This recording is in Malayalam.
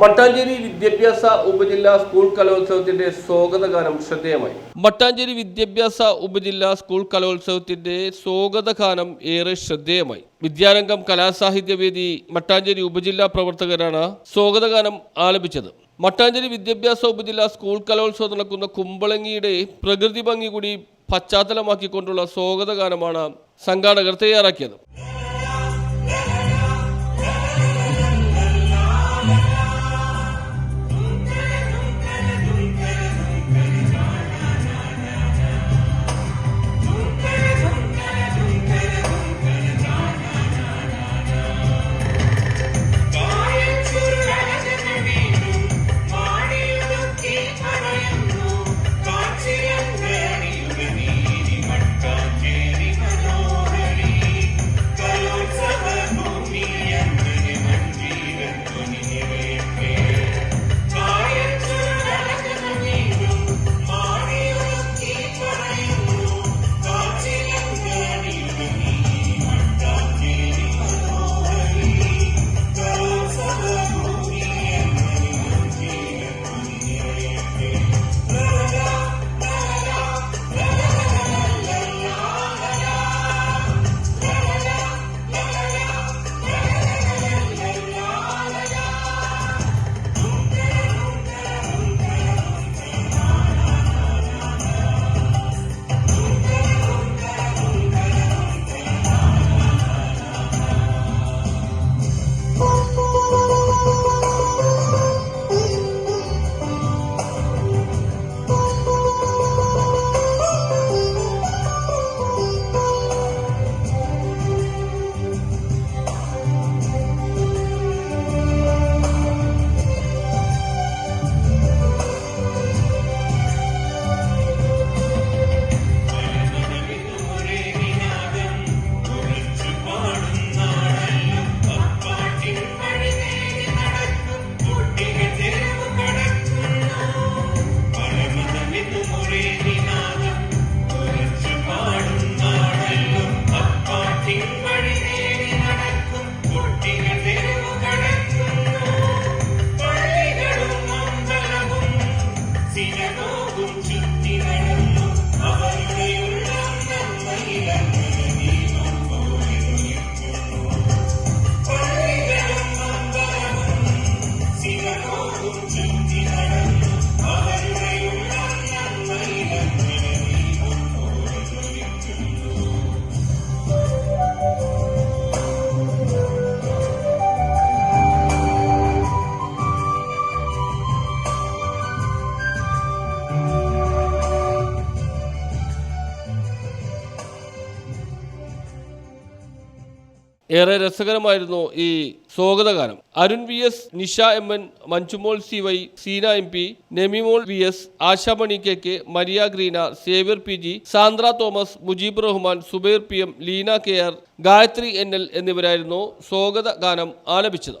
Mattancherry വിദ്യാഭ്യാസ ഉപജില്ലാ സ്കൂൾ കലോത്സവത്തിന്റെ സ്വാഗതഗാനം ശ്രദ്ധേയമായി. മട്ടാഞ്ചേരി വിദ്യാഭ്യാസ ഉപജില്ലാ സ്കൂൾ കലോത്സവത്തിന്റെ സ്വാഗതഗാനം ഏറെ ശ്രദ്ധേയമായി. വിദ്യാരംഗം കലാസാഹിത്യവേദി മട്ടാഞ്ചേരി ഉപജില്ലാ പ്രവർത്തകരാണ് സ്വാഗതഗാനം ആലപിച്ചത്. മട്ടാഞ്ചേരി വിദ്യാഭ്യാസ ഉപജില്ലാ സ്കൂൾ കലോത്സവം നടക്കുന്ന കുമ്പളങ്ങിയുടെ പ്രകൃതി ഭംഗി കൂടി പശ്ചാത്തലമാക്കിക്കൊണ്ടുള്ള സ്വാഗതഗാനമാണ് സംഘാടകർ തയ്യാറാക്കിയത്. ഏറെ രസകരമായിരുന്നു ഈ സ്വാഗതഗാനം. Arun V S Nisha M N Manjumol C Y Seena M P Nemimol V S Ashamani K K Maria Greena Xavier P G Sandra Thomas Mujeeb Rahman Subair P M Leena K R Gayathri N L എന്നിവരായിരുന്നു സ്വാഗത ഗാനം ആലപിച്ചത്.